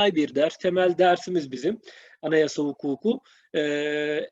bir ders. Temel dersimiz bizim anayasa hukuku. Ee,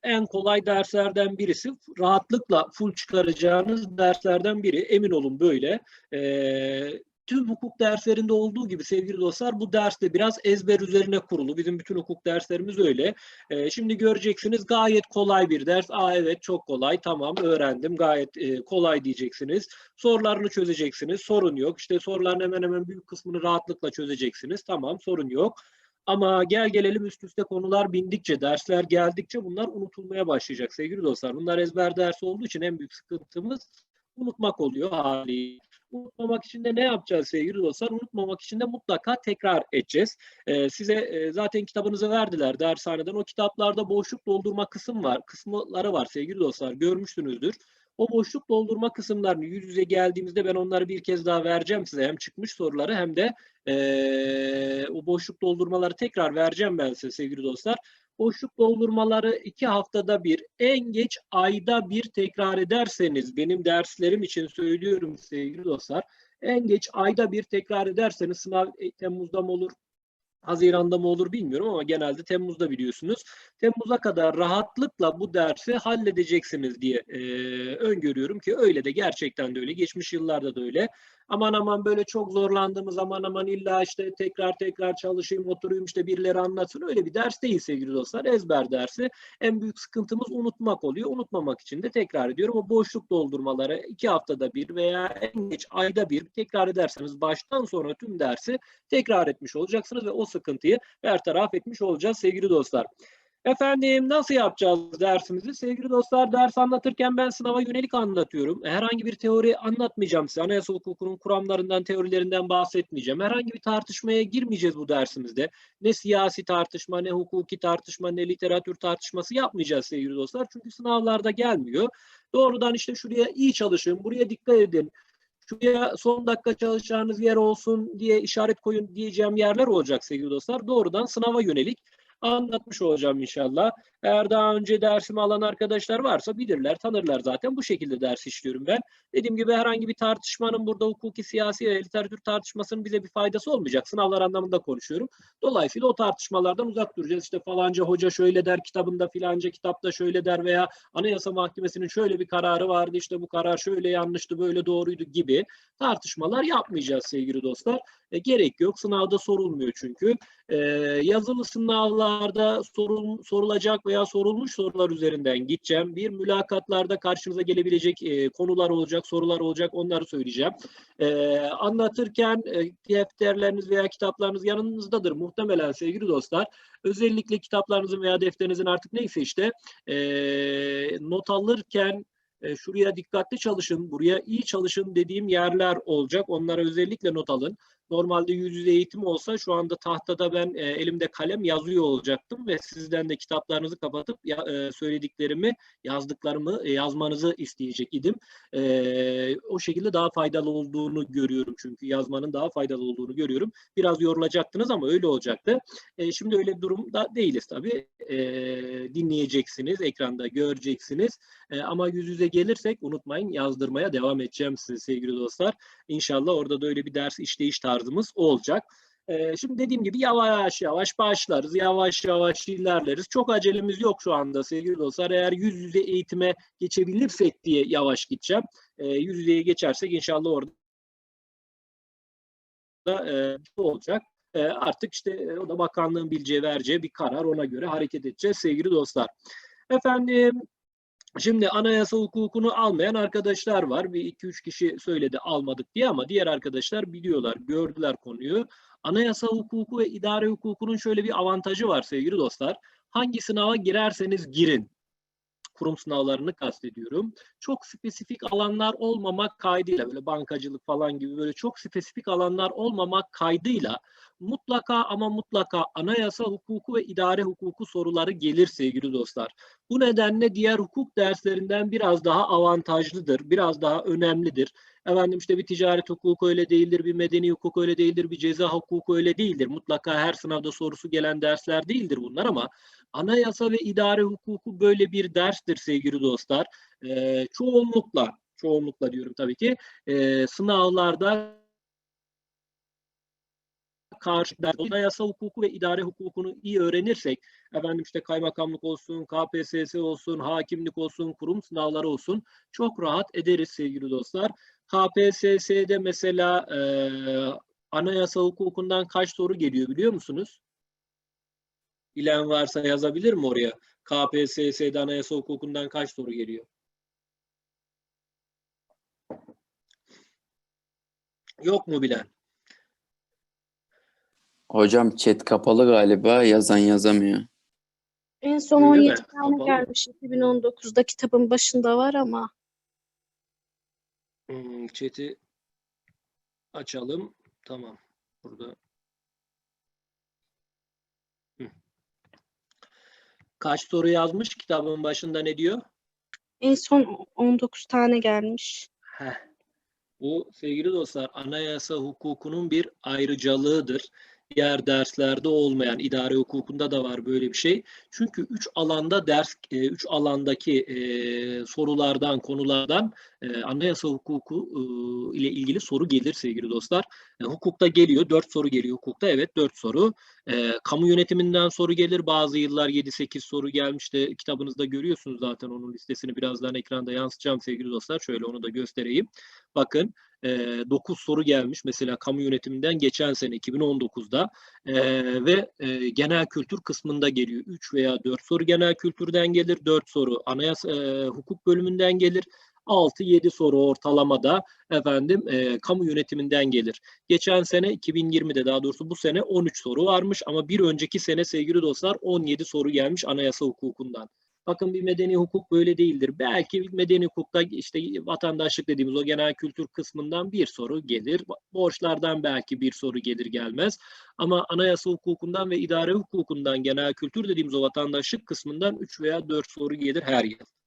en kolay derslerden birisi. Rahatlıkla full çıkaracağınız derslerden biri. Emin olun böyle. Ee, tüm hukuk derslerinde olduğu gibi sevgili dostlar bu derste biraz ezber üzerine kurulu. Bizim bütün hukuk derslerimiz öyle. Ee, şimdi göreceksiniz gayet kolay bir ders. Aa evet çok kolay tamam öğrendim gayet e, kolay diyeceksiniz. Sorularını çözeceksiniz sorun yok. İşte soruların hemen hemen büyük kısmını rahatlıkla çözeceksiniz. Tamam sorun yok. Ama gel gelelim üst üste konular bindikçe, dersler geldikçe bunlar unutulmaya başlayacak sevgili dostlar. Bunlar ezber dersi olduğu için en büyük sıkıntımız unutmak oluyor haliyle. Unutmamak için de ne yapacağız sevgili dostlar? Unutmamak için de mutlaka tekrar edeceğiz. Ee, size e, zaten kitabınızı verdiler dershaneden. O kitaplarda boşluk doldurma kısım var, kısımları var sevgili dostlar. Görmüşsünüzdür. O boşluk doldurma kısımlarını yüz yüze geldiğimizde ben onları bir kez daha vereceğim size. Hem çıkmış soruları hem de e, o boşluk doldurmaları tekrar vereceğim ben size sevgili dostlar. Boşluk doldurmaları iki haftada bir, en geç ayda bir tekrar ederseniz, benim derslerim için söylüyorum sevgili dostlar, en geç ayda bir tekrar ederseniz sınav e, Temmuz'da mı olur, Haziran'da mı olur bilmiyorum ama genelde Temmuz'da biliyorsunuz. Temmuz'a kadar rahatlıkla bu dersi halledeceksiniz diye e, öngörüyorum ki öyle de gerçekten de öyle. Geçmiş yıllarda da öyle. Aman aman böyle çok zorlandığımız zaman aman illa işte tekrar tekrar çalışayım oturayım işte birileri anlatsın. Öyle bir ders değil sevgili dostlar. Ezber dersi. En büyük sıkıntımız unutmak oluyor. Unutmamak için de tekrar ediyorum. O boşluk doldurmaları iki haftada bir veya en geç ayda bir tekrar ederseniz baştan sonra tüm dersi tekrar etmiş olacaksınız ve o sıkıntıyı bertaraf etmiş olacağız sevgili dostlar. Efendim nasıl yapacağız dersimizi? Sevgili dostlar ders anlatırken ben sınava yönelik anlatıyorum. Herhangi bir teori anlatmayacağım size. Anayasa hukukunun kuramlarından, teorilerinden bahsetmeyeceğim. Herhangi bir tartışmaya girmeyeceğiz bu dersimizde. Ne siyasi tartışma, ne hukuki tartışma, ne literatür tartışması yapmayacağız sevgili dostlar. Çünkü sınavlarda gelmiyor. Doğrudan işte şuraya iyi çalışın, buraya dikkat edin şuraya son dakika çalışacağınız yer olsun diye işaret koyun diyeceğim yerler olacak sevgili dostlar. Doğrudan sınava yönelik anlatmış olacağım inşallah. Eğer daha önce dersimi alan arkadaşlar varsa bilirler, tanırlar zaten. Bu şekilde ders işliyorum ben. Dediğim gibi herhangi bir tartışmanın burada hukuki, siyasi ve literatür tartışmasının bize bir faydası olmayacak. Sınavlar anlamında konuşuyorum. Dolayısıyla o tartışmalardan uzak duracağız. İşte falanca hoca şöyle der kitabında filanca kitapta şöyle der veya Anayasa Mahkemesi'nin şöyle bir kararı vardı. İşte bu karar şöyle yanlıştı, böyle doğruydu gibi tartışmalar yapmayacağız sevgili dostlar. E, gerek yok. Sınavda sorulmuyor çünkü. E, yazılı sınavlarda sorul, sorulacak veya sorulmuş sorular üzerinden gideceğim. Bir mülakatlarda karşınıza gelebilecek e, konular olacak, sorular olacak. Onları söyleyeceğim. E, anlatırken e, defterleriniz veya kitaplarınız yanınızdadır muhtemelen sevgili dostlar. Özellikle kitaplarınızın veya defterinizin artık neyse işte e, not alırken e, şuraya dikkatli çalışın, buraya iyi çalışın dediğim yerler olacak. Onlara özellikle not alın. Normalde yüz yüze eğitim olsa şu anda tahtada ben e, elimde kalem yazıyor olacaktım ve sizden de kitaplarınızı kapatıp ya, e, söylediklerimi, yazdıklarımı e, yazmanızı isteyecek idim. E, o şekilde daha faydalı olduğunu görüyorum çünkü yazmanın daha faydalı olduğunu görüyorum. Biraz yorulacaktınız ama öyle olacaktı. E, şimdi öyle bir durumda değiliz tabii. E, dinleyeceksiniz, ekranda göreceksiniz. E, ama yüz yüze gelirsek unutmayın yazdırmaya devam edeceğim size sevgili dostlar. İnşallah orada da öyle bir ders işleyiş tarzımız olacak. Ee, şimdi dediğim gibi yavaş yavaş başlarız, yavaş yavaş ilerleriz. Çok acelemiz yok şu anda sevgili dostlar. Eğer yüz yüze eğitime geçebilirsek diye yavaş gideceğim. Ee, yüz yüzeye geçersek inşallah orada e, olacak. E, artık işte e, o da bakanlığın bileceği vereceği bir karar ona göre hareket edeceğiz sevgili dostlar. Efendim Şimdi anayasa hukukunu almayan arkadaşlar var. Bir iki üç kişi söyledi almadık diye ama diğer arkadaşlar biliyorlar, gördüler konuyu. Anayasa hukuku ve idare hukukunun şöyle bir avantajı var sevgili dostlar. Hangi sınava girerseniz girin. Kurum sınavlarını kastediyorum. Çok spesifik alanlar olmamak kaydıyla böyle bankacılık falan gibi böyle çok spesifik alanlar olmamak kaydıyla mutlaka ama mutlaka anayasa hukuku ve idare hukuku soruları gelir sevgili dostlar. Bu nedenle diğer hukuk derslerinden biraz daha avantajlıdır, biraz daha önemlidir. Efendim işte bir ticaret hukuku öyle değildir, bir medeni hukuk öyle değildir, bir ceza hukuku öyle değildir. Mutlaka her sınavda sorusu gelen dersler değildir bunlar ama anayasa ve idare hukuku böyle bir derstir sevgili dostlar. Ee, çoğunlukla, çoğunlukla diyorum tabii ki, e, sınavlarda karşı anayasa hukuku ve idare hukukunu iyi öğrenirsek efendim işte kaymakamlık olsun, KPSS olsun, hakimlik olsun, kurum sınavları olsun çok rahat ederiz sevgili dostlar. KPSS'de mesela e, anayasa hukukundan kaç soru geliyor biliyor musunuz? Bilen varsa yazabilir mi oraya? KPSS'de anayasa hukukundan kaç soru geliyor? Yok mu bilen? Hocam chat kapalı galiba. Yazan yazamıyor. En son Öyle mi? 17 tane Kapalı. gelmiş. 2019'da kitabın başında var ama chat'i açalım. Tamam. Burada. Kaç soru yazmış? Kitabın başında ne diyor? en son 19 tane gelmiş. Heh. Bu sevgili dostlar anayasa hukukunun bir ayrıcalığıdır. Diğer derslerde olmayan, idare hukukunda da var böyle bir şey. Çünkü üç alanda ders, e, üç alandaki e, sorulardan, konulardan e, anayasa hukuku ile ilgili soru gelir sevgili dostlar. Hukukta geliyor, dört soru geliyor hukukta. Evet, dört soru. Kamu yönetiminden soru gelir. Bazı yıllar 7-8 soru gelmişti. Kitabınızda görüyorsunuz zaten onun listesini birazdan ekranda yansıtacağım sevgili dostlar. Şöyle onu da göstereyim. Bakın e, 9 soru gelmiş mesela kamu yönetiminden geçen sene 2019'da E, ve genel kültür kısmında geliyor. 3 veya 4 soru genel kültürden gelir, 4 soru anayasa hukuk bölümünden gelir. 6-7 soru ortalamada efendim e, kamu yönetiminden gelir. Geçen sene 2020'de daha doğrusu bu sene 13 soru varmış ama bir önceki sene sevgili dostlar 17 soru gelmiş anayasa hukukundan. Bakın bir medeni hukuk böyle değildir. Belki medeni hukukta işte vatandaşlık dediğimiz o genel kültür kısmından bir soru gelir. Borçlardan belki bir soru gelir gelmez. Ama anayasa hukukundan ve idare hukukundan genel kültür dediğimiz o vatandaşlık kısmından 3 veya 4 soru gelir her yıl.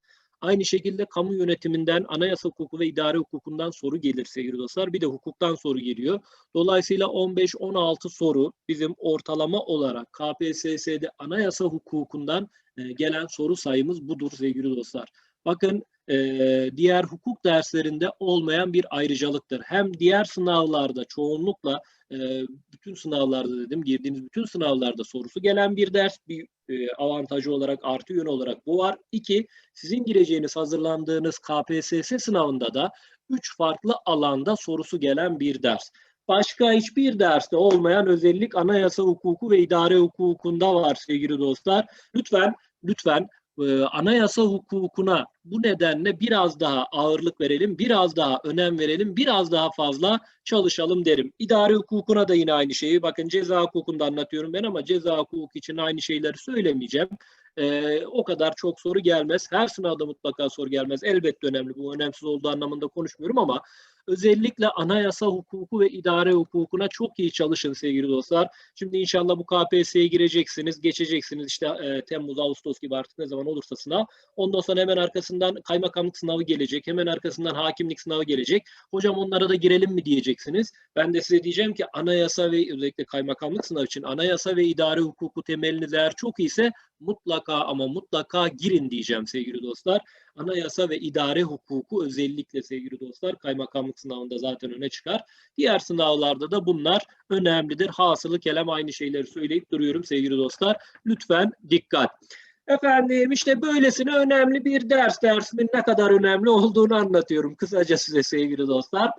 Aynı şekilde kamu yönetiminden, anayasa hukuku ve idare hukukundan soru gelir sevgili dostlar. Bir de hukuktan soru geliyor. Dolayısıyla 15-16 soru bizim ortalama olarak KPSS'de anayasa hukukundan e, gelen soru sayımız budur sevgili dostlar. Bakın e, diğer hukuk derslerinde olmayan bir ayrıcalıktır. Hem diğer sınavlarda çoğunlukla e, bütün sınavlarda dedim girdiğiniz bütün sınavlarda sorusu gelen bir ders bir e, avantajı olarak artı yönü olarak bu var. İki sizin gireceğiniz hazırlandığınız KPSS sınavında da üç farklı alanda sorusu gelen bir ders. Başka hiçbir derste olmayan özellik anayasa hukuku ve idare hukukunda var sevgili dostlar. Lütfen lütfen e, anayasa hukukuna bu nedenle biraz daha ağırlık verelim, biraz daha önem verelim, biraz daha fazla çalışalım derim. İdare hukukuna da yine aynı şeyi, bakın ceza hukukunda anlatıyorum ben ama ceza hukuku için aynı şeyleri söylemeyeceğim. Ee, o kadar çok soru gelmez. Her sınavda mutlaka soru gelmez. Elbette önemli. Bu önemsiz olduğu anlamında konuşmuyorum ama özellikle anayasa hukuku ve idare hukukuna çok iyi çalışın sevgili dostlar. Şimdi inşallah bu KPSS'ye gireceksiniz, geçeceksiniz. İşte e, Temmuz, Ağustos gibi artık ne zaman olursa sınav. Ondan sonra hemen arkasından kaymakamlık sınavı gelecek. Hemen arkasından hakimlik sınavı gelecek. Hocam onlara da girelim mi diyeceksiniz. Ben de size diyeceğim ki anayasa ve özellikle kaymakamlık sınavı için anayasa ve idare hukuku temeliniz eğer çok iyiyse mutlaka ama mutlaka girin diyeceğim sevgili dostlar. Anayasa ve idare hukuku özellikle sevgili dostlar kaymakamlık sınavında zaten öne çıkar. Diğer sınavlarda da bunlar önemlidir. Hasılı kelam aynı şeyleri söyleyip duruyorum sevgili dostlar. Lütfen dikkat. Efendim işte böylesine önemli bir ders. Dersimin ne kadar önemli olduğunu anlatıyorum kısaca size sevgili dostlar.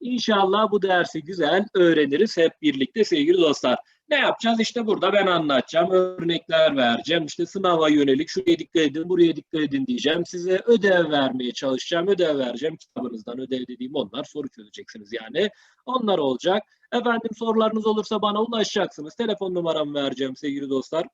İnşallah bu dersi güzel öğreniriz hep birlikte sevgili dostlar. Ne yapacağız? İşte burada ben anlatacağım, örnekler vereceğim. İşte sınava yönelik şuraya dikkat edin, buraya dikkat edin diyeceğim. Size ödev vermeye çalışacağım, ödev vereceğim. Kitabınızdan ödev dediğim onlar, soru çözeceksiniz yani. Onlar olacak. Efendim sorularınız olursa bana ulaşacaksınız. Telefon numaramı vereceğim sevgili dostlar.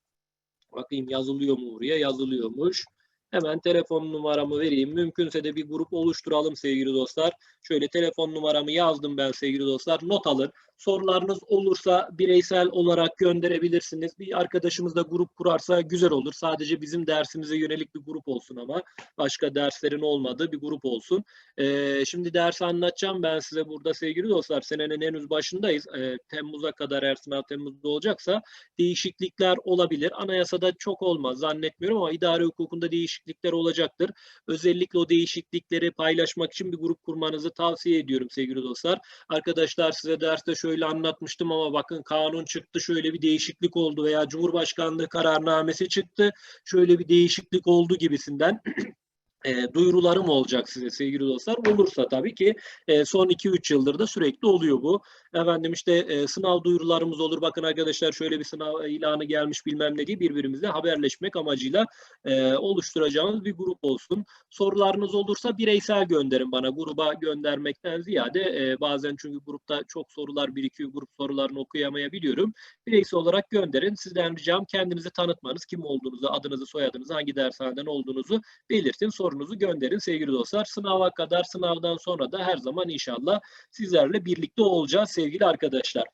Bakayım yazılıyor mu buraya? Yazılıyormuş. Hemen telefon numaramı vereyim. Mümkünse de bir grup oluşturalım sevgili dostlar. Şöyle telefon numaramı yazdım ben sevgili dostlar. Not alın. Sorularınız olursa bireysel olarak gönderebilirsiniz. Bir arkadaşımız da grup kurarsa güzel olur. Sadece bizim dersimize yönelik bir grup olsun ama başka derslerin olmadığı bir grup olsun. Ee, şimdi dersi anlatacağım ben size burada sevgili dostlar. Senenin henüz başındayız. Ee, Temmuz'a kadar eğer sınav Temmuz'da olacaksa değişiklikler olabilir. Anayasada çok olmaz zannetmiyorum ama idare hukukunda değişiklikler olacaktır. Özellikle o değişiklikleri paylaşmak için bir grup kurmanızı tavsiye ediyorum sevgili dostlar. Arkadaşlar size derste şöyle şöyle anlatmıştım ama bakın kanun çıktı şöyle bir değişiklik oldu veya Cumhurbaşkanlığı kararnamesi çıktı şöyle bir değişiklik oldu gibisinden e, duyurularım olacak size sevgili dostlar. Olursa tabii ki e, son 2-3 yıldır da sürekli oluyor bu. Efendim işte e, sınav duyurularımız olur. Bakın arkadaşlar şöyle bir sınav ilanı gelmiş bilmem ne diye birbirimizle haberleşmek amacıyla e, oluşturacağımız bir grup olsun. Sorularınız olursa bireysel gönderin bana. Gruba göndermekten ziyade e, bazen çünkü grupta çok sorular birikiyor. Grup sorularını okuyamayabiliyorum. Bireysel olarak gönderin. Sizden ricam kendinizi tanıtmanız, kim olduğunuzu, adınızı, soyadınızı, hangi dershaneden olduğunuzu belirtin. Sorunuzu gönderin sevgili dostlar. Sınava kadar, sınavdan sonra da her zaman inşallah sizlerle birlikte olacağız sevgili arkadaşlar.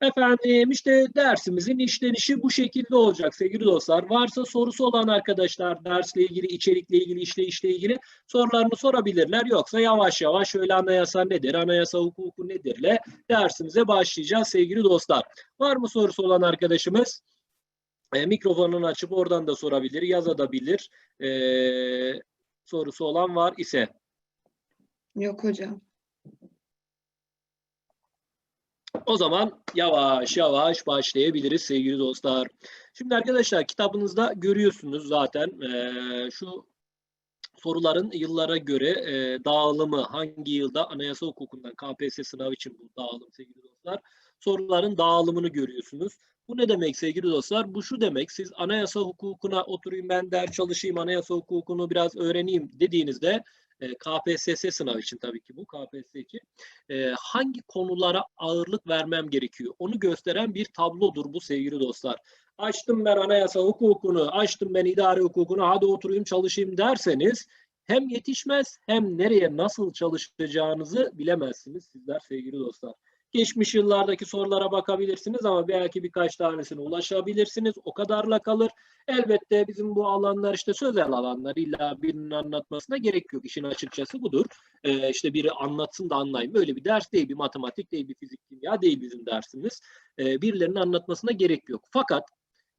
Efendim işte dersimizin işlenişi bu şekilde olacak sevgili dostlar. Varsa sorusu olan arkadaşlar dersle ilgili, içerikle ilgili, işleyişle ilgili sorularını sorabilirler. Yoksa yavaş yavaş şöyle anayasa nedir, anayasa hukuku nedirle dersimize başlayacağız sevgili dostlar. Var mı sorusu olan arkadaşımız? E, mikrofonunu açıp oradan da sorabilir, yazabilir. E, sorusu olan var ise. Yok hocam. O zaman yavaş yavaş başlayabiliriz sevgili dostlar. Şimdi arkadaşlar kitabınızda görüyorsunuz zaten eee, şu soruların yıllara göre eee, dağılımı hangi yılda anayasa hukukundan KPSS sınavı için bu dağılım sevgili dostlar. Soruların dağılımını görüyorsunuz. Bu ne demek sevgili dostlar? Bu şu demek siz anayasa hukukuna oturayım ben ders çalışayım anayasa hukukunu biraz öğreneyim dediğinizde e, KPSS sınavı için tabii ki bu KPSS için e, hangi konulara ağırlık vermem gerekiyor? Onu gösteren bir tablodur bu sevgili dostlar. Açtım ben anayasa hukukunu, açtım ben idare hukukunu, hadi oturayım çalışayım derseniz hem yetişmez hem nereye nasıl çalışacağınızı bilemezsiniz sizler sevgili dostlar. Geçmiş yıllardaki sorulara bakabilirsiniz ama belki birkaç tanesine ulaşabilirsiniz. O kadarla kalır. Elbette bizim bu alanlar işte sözel alanlar illa birinin anlatmasına gerek yok. İşin açıkçası budur. Ee, işte biri anlatsın da anlayın. Böyle bir ders değil, bir matematik değil, bir fizik, kimya değil bizim dersimiz. Ee, birilerinin anlatmasına gerek yok. Fakat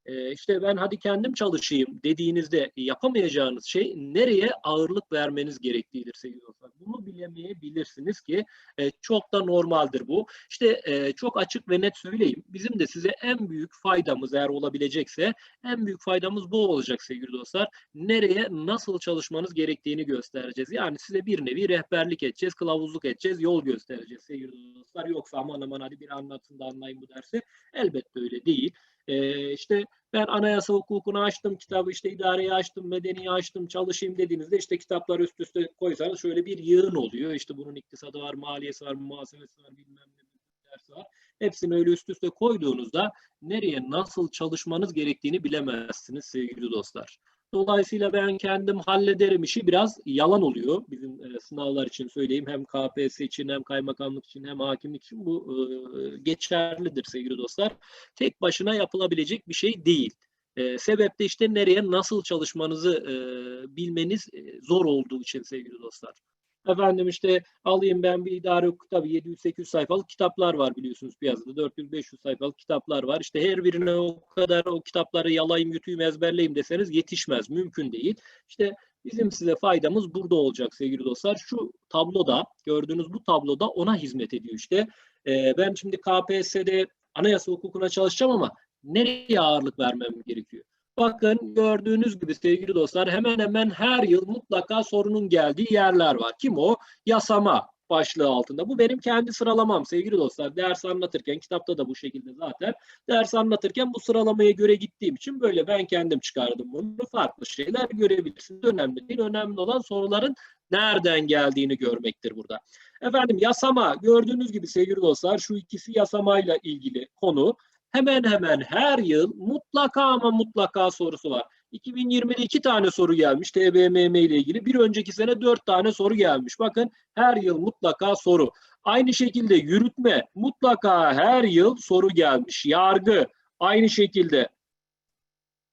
e, işte ben hadi kendim çalışayım dediğinizde yapamayacağınız şey nereye ağırlık vermeniz gerektiğidir sevgili dostlar. Bunu bilemeyebilirsiniz ki e, çok da normaldir bu. İşte e, çok açık ve net söyleyeyim. Bizim de size en büyük faydamız eğer olabilecekse en büyük faydamız bu olacak sevgili dostlar. Nereye nasıl çalışmanız gerektiğini göstereceğiz. Yani size bir nevi rehberlik edeceğiz, kılavuzluk edeceğiz, yol göstereceğiz sevgili dostlar. Yoksa aman aman hadi bir anlatın da anlayın bu dersi. Elbette öyle değil. Ee, işte ben anayasa hukukunu açtım, kitabı işte idareyi açtım, medeniyi açtım, çalışayım dediğinizde işte kitaplar üst üste koysanız şöyle bir yığın oluyor. İşte bunun iktisadı var, maliyesi var, muhasebesi var, bilmem ne ders var. Hepsini öyle üst üste koyduğunuzda nereye nasıl çalışmanız gerektiğini bilemezsiniz sevgili dostlar. Dolayısıyla ben kendim hallederim işi biraz yalan oluyor. Bizim e, sınavlar için söyleyeyim. Hem KPSS için hem kaymakamlık için hem hakimlik için bu e, geçerlidir sevgili dostlar. Tek başına yapılabilecek bir şey değil. E, sebep de işte nereye nasıl çalışmanızı e, bilmeniz e, zor olduğu için sevgili dostlar. Efendim işte alayım ben bir idare hukuk kitabı 700-800 sayfalık kitaplar var biliyorsunuz piyasada. 400-500 sayfalık kitaplar var. İşte her birine o kadar o kitapları yalayayım, yutayım, ezberleyeyim deseniz yetişmez. Mümkün değil. İşte bizim size faydamız burada olacak sevgili dostlar. Şu tabloda, gördüğünüz bu tabloda ona hizmet ediyor işte. Ee, ben şimdi KPSS'de anayasa hukukuna çalışacağım ama nereye ağırlık vermem gerekiyor? Bakın gördüğünüz gibi sevgili dostlar hemen hemen her yıl mutlaka sorunun geldiği yerler var. Kim o? Yasama başlığı altında. Bu benim kendi sıralamam sevgili dostlar. Ders anlatırken kitapta da bu şekilde zaten. Ders anlatırken bu sıralamaya göre gittiğim için böyle ben kendim çıkardım bunu. Farklı şeyler görebilirsiniz. Önemli değil. Önemli olan soruların nereden geldiğini görmektir burada. Efendim yasama gördüğünüz gibi sevgili dostlar şu ikisi yasamayla ilgili konu hemen hemen her yıl mutlaka ama mutlaka sorusu var. 2020'de iki tane soru gelmiş TBMM ile ilgili. Bir önceki sene dört tane soru gelmiş. Bakın her yıl mutlaka soru. Aynı şekilde yürütme mutlaka her yıl soru gelmiş. Yargı aynı şekilde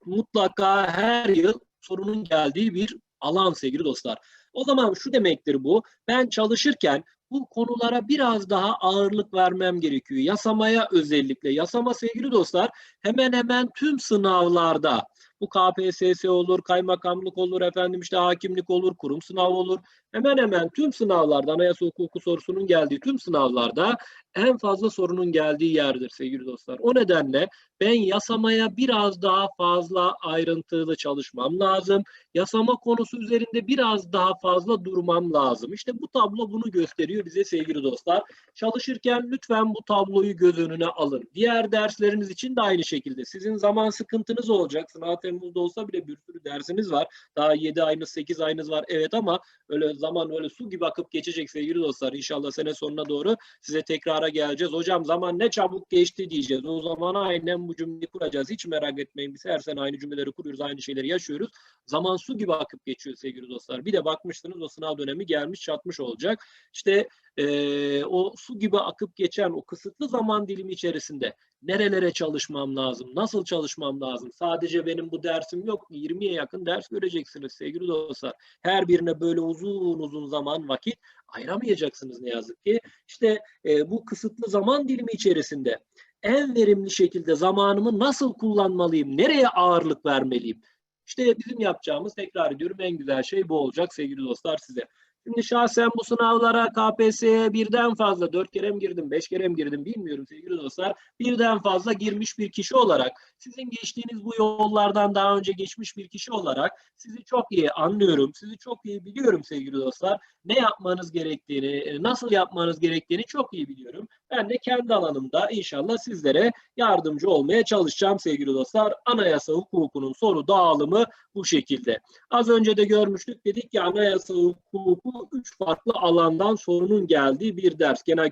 mutlaka her yıl sorunun geldiği bir alan sevgili dostlar. O zaman şu demektir bu. Ben çalışırken bu konulara biraz daha ağırlık vermem gerekiyor. Yasamaya özellikle. Yasama sevgili dostlar hemen hemen tüm sınavlarda Bu KPSS olur, kaymakamlık olur, efendim işte hakimlik olur, kurum sınavı olur. Hemen hemen tüm sınavlarda, anayasa hukuku sorusunun geldiği tüm sınavlarda en fazla sorunun geldiği yerdir sevgili dostlar. O nedenle ben yasamaya biraz daha fazla ayrıntılı çalışmam lazım. Yasama konusu üzerinde biraz daha fazla durmam lazım. İşte bu tablo bunu gösteriyor bize sevgili dostlar. Çalışırken lütfen bu tabloyu göz önüne alın. Diğer dersleriniz için de aynı şekilde. Sizin zaman sıkıntınız olacak. Sınav Temmuz'da olsa bile bir sürü dersiniz var. Daha 7 ayınız, 8 ayınız var. Evet ama öyle zaman öyle su gibi akıp geçecek sevgili dostlar. İnşallah sene sonuna doğru size tekrara geleceğiz. Hocam zaman ne çabuk geçti diyeceğiz. O zaman aynen bu cümleyi kuracağız. Hiç merak etmeyin. Biz her sene aynı cümleleri kuruyoruz, aynı şeyleri yaşıyoruz. Zaman su gibi akıp geçiyor sevgili dostlar. Bir de bakmışsınız o sınav dönemi gelmiş çatmış olacak. İşte eee, o su gibi akıp geçen o kısıtlı zaman dilimi içerisinde nerelere çalışmam lazım, nasıl çalışmam lazım? Sadece benim bu dersim yok. 20'ye yakın ders göreceksiniz sevgili dostlar. Her birine böyle uzun uzun zaman vakit ayıramayacaksınız ne yazık ki. İşte e, bu kısıtlı zaman dilimi içerisinde en verimli şekilde zamanımı nasıl kullanmalıyım, nereye ağırlık vermeliyim? İşte bizim yapacağımız tekrar ediyorum en güzel şey bu olacak sevgili dostlar size. Şimdi şahsen bu sınavlara KPSS'ye birden fazla, dört kere mi girdim, beş kere mi girdim bilmiyorum sevgili dostlar. Birden fazla girmiş bir kişi olarak, sizin geçtiğiniz bu yollardan daha önce geçmiş bir kişi olarak sizi çok iyi anlıyorum, sizi çok iyi biliyorum sevgili dostlar. Ne yapmanız gerektiğini, e, nasıl yapmanız gerektiğini çok iyi biliyorum. Ben de kendi alanımda inşallah sizlere yardımcı olmaya çalışacağım sevgili dostlar. Anayasa hukukunun soru dağılımı bu şekilde. Az önce de görmüştük dedik ki anayasa hukuku üç farklı alandan sorunun geldiği bir ders. Genel